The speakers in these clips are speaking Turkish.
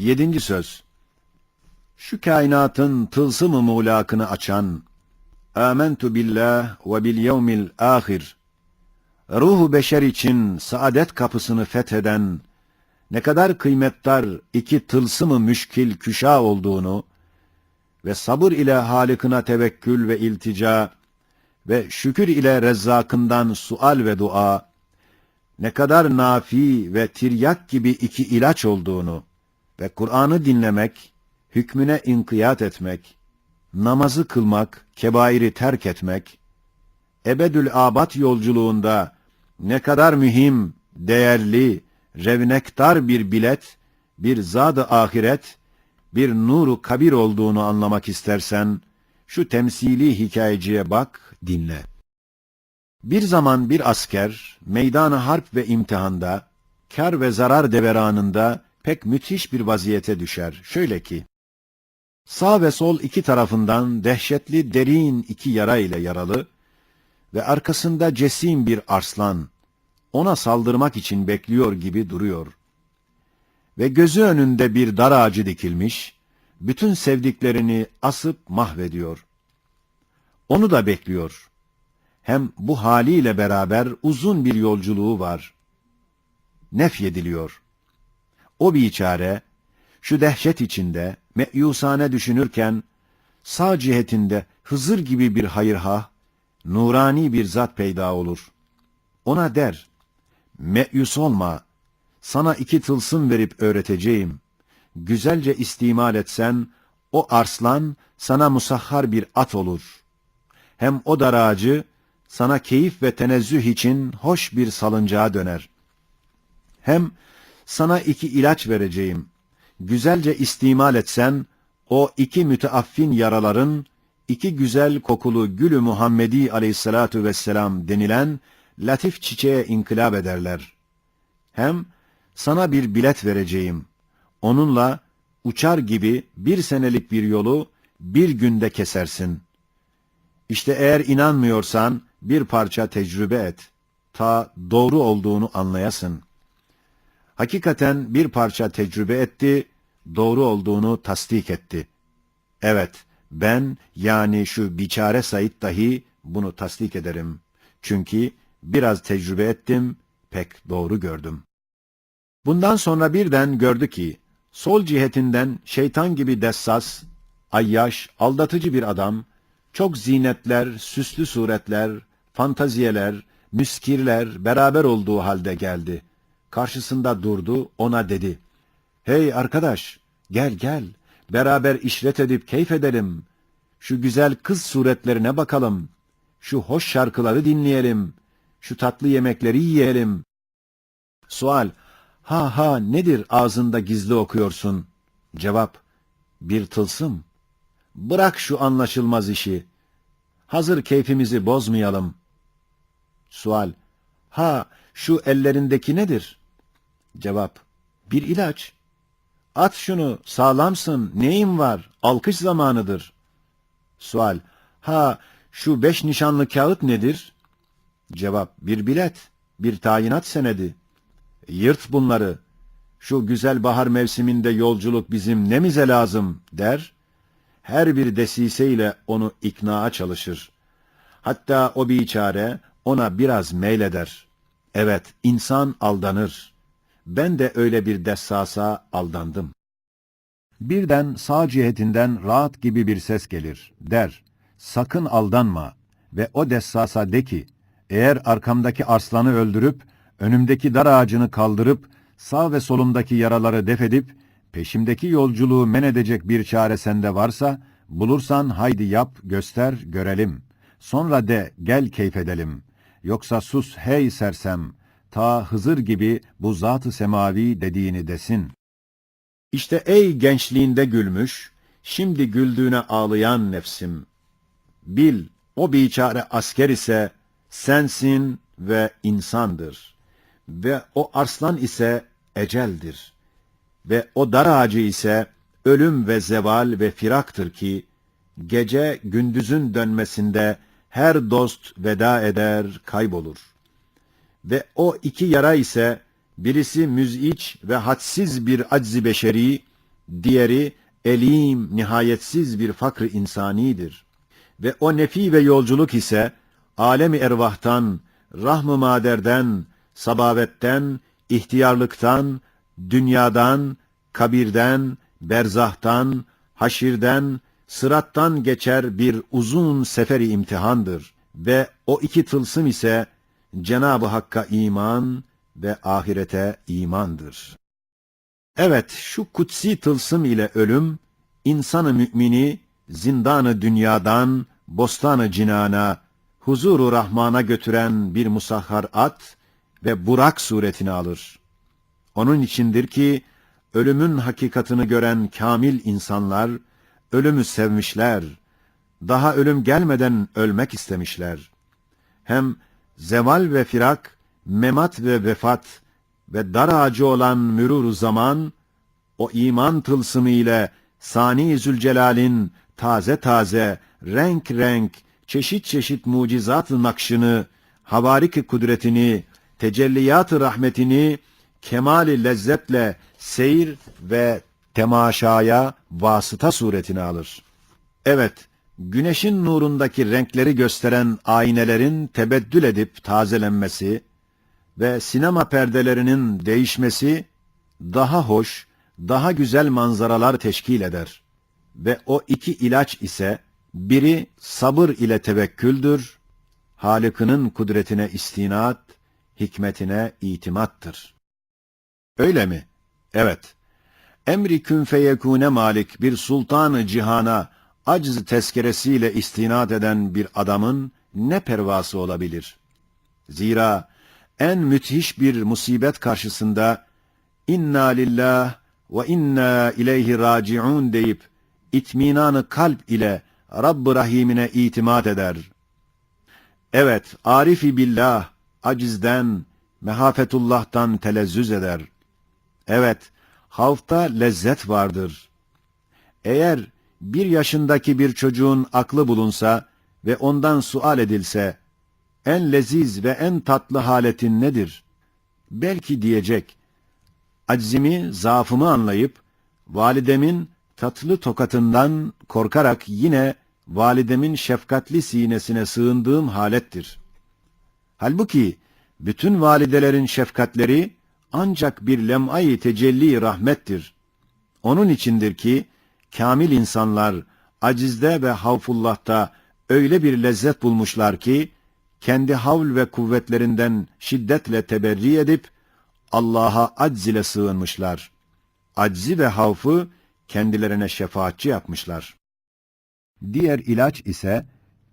Yedinci söz. Şu kainatın tılsım-ı muğlakını açan, Âmentu billah ve bil yevmil ahir, ruhu beşer için saadet kapısını fetheden, ne kadar kıymetdar iki tılsım-ı müşkil küşa olduğunu ve sabır ile Halık'ına tevekkül ve iltica ve şükür ile Rezzak'ından sual ve dua, ne kadar nafi ve tiryak gibi iki ilaç olduğunu ve Kur'an'ı dinlemek, hükmüne inkiyat etmek, namazı kılmak, kebairi terk etmek, ebedül abat yolculuğunda ne kadar mühim, değerli, revnektar bir bilet, bir zad-ı ahiret, bir nuru kabir olduğunu anlamak istersen, şu temsili hikayeciye bak, dinle. Bir zaman bir asker, meydan harp ve imtihanda, kar ve zarar deveranında pek müthiş bir vaziyete düşer. Şöyle ki, sağ ve sol iki tarafından dehşetli derin iki yara ile yaralı ve arkasında cesim bir arslan, ona saldırmak için bekliyor gibi duruyor. Ve gözü önünde bir dar ağacı dikilmiş, bütün sevdiklerini asıp mahvediyor. Onu da bekliyor. Hem bu haliyle beraber uzun bir yolculuğu var. Nefyediliyor. O biçare, şu dehşet içinde, meyusane düşünürken, sağ cihetinde Hızır gibi bir hayırhah, nurani bir zat peyda olur. Ona der, meyus olma, sana iki tılsım verip öğreteceğim. Güzelce istimal etsen, o arslan sana musahhar bir at olur. Hem o dar ağacı, sana keyif ve tenezzüh için hoş bir salıncağa döner. Hem sana iki ilaç vereceğim. Güzelce istimal etsen, o iki müteaffin yaraların, iki güzel kokulu gülü Muhammedi aleyhissalatu vesselam denilen latif çiçeğe inkılap ederler. Hem sana bir bilet vereceğim. Onunla uçar gibi bir senelik bir yolu bir günde kesersin. İşte eğer inanmıyorsan bir parça tecrübe et. Ta doğru olduğunu anlayasın. Hakikaten bir parça tecrübe etti, doğru olduğunu tasdik etti. Evet, ben yani şu biçare Said dahi bunu tasdik ederim. Çünkü biraz tecrübe ettim, pek doğru gördüm. Bundan sonra birden gördü ki, sol cihetinden şeytan gibi dessas, ayyaş, aldatıcı bir adam, çok zinetler, süslü suretler, fantaziyeler, müskirler beraber olduğu halde geldi. Karşısında durdu, ona dedi. Hey arkadaş, gel gel, beraber işret edip keyif edelim. Şu güzel kız suretlerine bakalım. Şu hoş şarkıları dinleyelim. Şu tatlı yemekleri yiyelim. Sual, ha ha nedir ağzında gizli okuyorsun? Cevap, bir tılsım. Bırak şu anlaşılmaz işi. Hazır keyfimizi bozmayalım. Sual, ha şu ellerindeki nedir? Cevap, bir ilaç. At şunu, sağlamsın, neyin var, alkış zamanıdır. Sual, ha şu beş nişanlı kağıt nedir? Cevap, bir bilet, bir tayinat senedi. Yırt bunları, şu güzel bahar mevsiminde yolculuk bizim nemize lazım, der. Her bir desiseyle onu iknaa çalışır. Hatta o biçare ona biraz meyleder. Evet, insan aldanır. Ben de öyle bir dessasa aldandım. Birden sağ cihetinden rahat gibi bir ses gelir. Der, sakın aldanma ve o dessasa de ki, eğer arkamdaki arslanı öldürüp, önümdeki dar ağacını kaldırıp, sağ ve solumdaki yaraları defedip, peşimdeki yolculuğu men edecek bir çare sende varsa, bulursan haydi yap, göster, görelim. Sonra de, gel keyif edelim. Yoksa sus hey sersem, ta Hızır gibi bu zat-ı semavi dediğini desin. İşte ey gençliğinde gülmüş, şimdi güldüğüne ağlayan nefsim. Bil, o biçare asker ise sensin ve insandır. Ve o arslan ise eceldir. Ve o dar ağacı ise ölüm ve zeval ve firaktır ki, gece gündüzün dönmesinde her dost veda eder, kaybolur. Ve o iki yara ise birisi müziç ve hadsiz bir aczi beşeri, diğeri elim, nihayetsiz bir fakr insanidir. Ve o nefi ve yolculuk ise alemi ervahtan, rahm-ı maderden, sabavetten, ihtiyarlıktan, dünyadan, kabirden, berzahtan, haşirden, sırattan geçer bir uzun seferi imtihandır. Ve o iki tılsım ise Cenab-ı Hakk'a iman ve ahirete imandır. Evet, şu kutsi tılsım ile ölüm, insanı mümini zindanı dünyadan bostanı cinana, huzuru rahmana götüren bir musahhar at ve burak suretini alır. Onun içindir ki, ölümün hakikatını gören kamil insanlar, ölümü sevmişler, daha ölüm gelmeden ölmek istemişler. Hem zeval ve firak, memat ve vefat ve dar ağacı olan mürur zaman, o iman tılsımı ile Sani Zülcelal'in taze taze, renk renk, çeşit çeşit mucizat nakşını, havarik kudretini, tecelliyat rahmetini, kemali lezzetle seyir ve temaşaya vasıta suretini alır. Evet, güneşin nurundaki renkleri gösteren aynelerin tebeddül edip tazelenmesi ve sinema perdelerinin değişmesi daha hoş, daha güzel manzaralar teşkil eder. Ve o iki ilaç ise biri sabır ile tevekküldür, Halık'ının kudretine istinat, hikmetine itimattır. Öyle mi? Evet. Emri kün feyekûne malik bir sultanı cihana acz tezkeresiyle istinat eden bir adamın ne pervası olabilir? Zira en müthiş bir musibet karşısında inna lillah ve inna ileyhi raciun deyip itminanı kalp ile Rabb-ı Rahim'ine itimat eder. Evet, arifi billah, acizden, mehafetullah'tan telezzüz eder. Evet, havfta lezzet vardır. Eğer bir yaşındaki bir çocuğun aklı bulunsa ve ondan sual edilse, en leziz ve en tatlı haletin nedir? Belki diyecek, aczimi, zaafımı anlayıp, validemin tatlı tokatından korkarak yine validemin şefkatli sinesine sığındığım halettir. Halbuki bütün validelerin şefkatleri ancak bir lem'ay tecelli rahmettir. Onun içindir ki kamil insanlar acizde ve havfullah'ta öyle bir lezzet bulmuşlar ki kendi havl ve kuvvetlerinden şiddetle teberri edip Allah'a acz ile sığınmışlar. Aczi ve havfı kendilerine şefaatçi yapmışlar. Diğer ilaç ise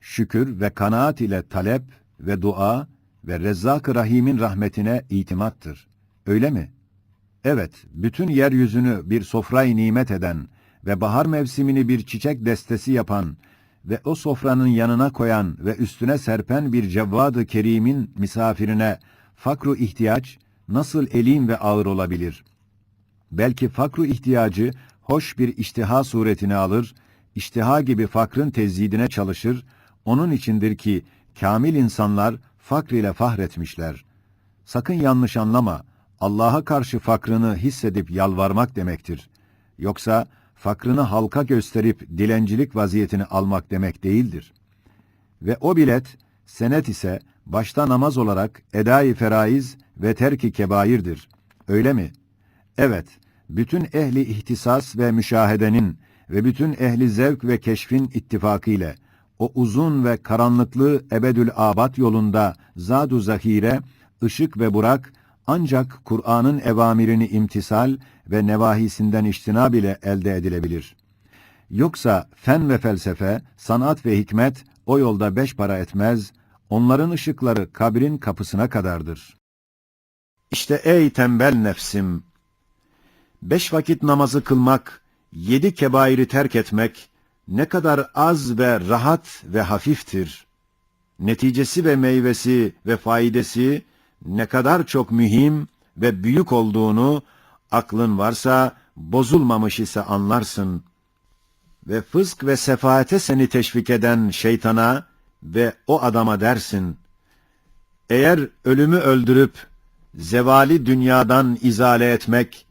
şükür ve kanaat ile talep ve dua ve Rezzak-ı Rahim'in rahmetine itimattır. Öyle mi? Evet, bütün yeryüzünü bir sofrayı nimet eden ve bahar mevsimini bir çiçek destesi yapan ve o sofranın yanına koyan ve üstüne serpen bir cevvadı kerimin misafirine fakru ihtiyaç nasıl elim ve ağır olabilir? Belki fakru ihtiyacı hoş bir iştiha suretini alır, iştiha gibi fakrın tezyidine çalışır, onun içindir ki kamil insanlar fakr ile fahretmişler. Sakın yanlış anlama, Allah'a karşı fakrını hissedip yalvarmak demektir. Yoksa fakrını halka gösterip dilencilik vaziyetini almak demek değildir. Ve o bilet, senet ise başta namaz olarak edai feraiz ve terki kebairdir. Öyle mi? Evet, bütün ehli ihtisas ve müşahedenin ve bütün ehli zevk ve keşfin ittifakı ile o uzun ve karanlıklı ebedül abat yolunda zadu zahire, ışık ve burak ancak Kur'an'ın evamirini imtisal ve nevahisinden iştinab ile elde edilebilir. Yoksa fen ve felsefe, sanat ve hikmet o yolda beş para etmez, onların ışıkları kabrin kapısına kadardır. İşte ey tembel nefsim! Beş vakit namazı kılmak, yedi kebairi terk etmek, ne kadar az ve rahat ve hafiftir. Neticesi ve meyvesi ve faidesi ne kadar çok mühim ve büyük olduğunu aklın varsa bozulmamış ise anlarsın. Ve fısk ve sefaate seni teşvik eden şeytana ve o adama dersin. Eğer ölümü öldürüp zevali dünyadan izale etmek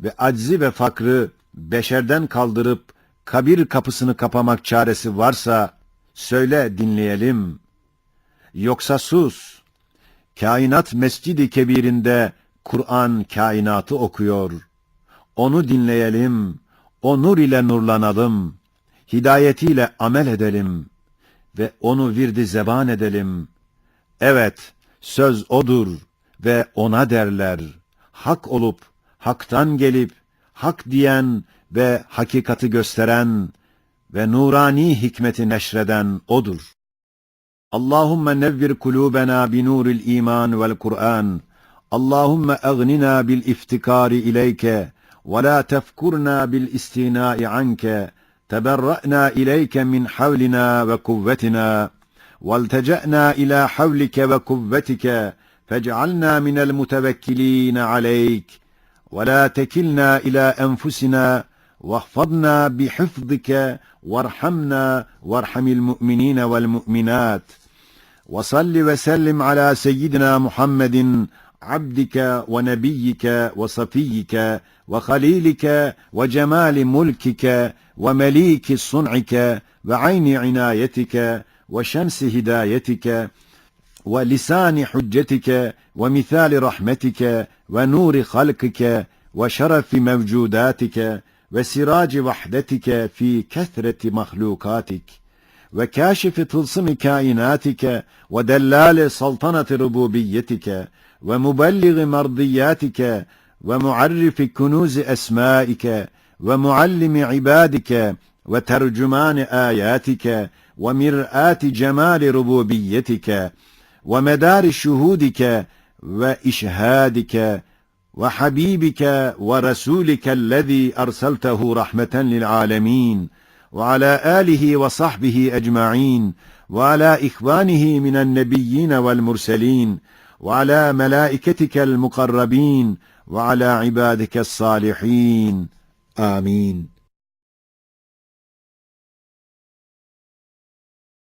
ve aczi ve fakrı beşerden kaldırıp kabir kapısını kapamak çaresi varsa söyle dinleyelim. Yoksa sus. Kainat Mescidi Kebir'inde Kur'an kainatı okuyor. Onu dinleyelim. O nur ile nurlanalım. Hidayetiyle amel edelim ve onu virdi zeban edelim. Evet, söz odur ve ona derler. Hak olup, haktan gelip, hak diyen ve hakikati gösteren ve nurani hikmeti neşreden odur. اللهم نذر قلوبنا بنور الإيمان والقرآن. اللهم أغننا بالافتكار إليك ولا تفكرنا بالاستغناء عنك. تبرأنا إليك من حولنا وقوتنا. والتجأنا إلى حولك وقوتك. فاجعلنا من المتوكلين عليك. ولا تكلنا إلى أنفسنا. واحفظنا بحفظك. وارحمنا. وارحم المؤمنين والمؤمنات. وصل وسلم على سيدنا محمد عبدك ونبيك وصفيك وخليلك وجمال ملكك ومليك صنعك وعين عنايتك وشمس هدايتك ولسان حجتك ومثال رحمتك ونور خلقك وشرف موجوداتك وسراج وحدتك في كثرة مخلوقاتك. وكاشف تلصم كائناتك ودلال سلطنة ربوبيتك ومبلغ مرضياتك ومعرف كنوز أسمائك ومعلم عبادك وترجمان آياتك ومرآة جمال ربوبيتك ومدار شهودك وإشهادك وحبيبك ورسولك الذي أرسلته رحمة للعالمين وعلى آله وصحبه أجمعين وعلى إخوانه من النبيين والمرسلين وعلى ملائكتك المقربين وعلى عبادك الصالحين. آمين.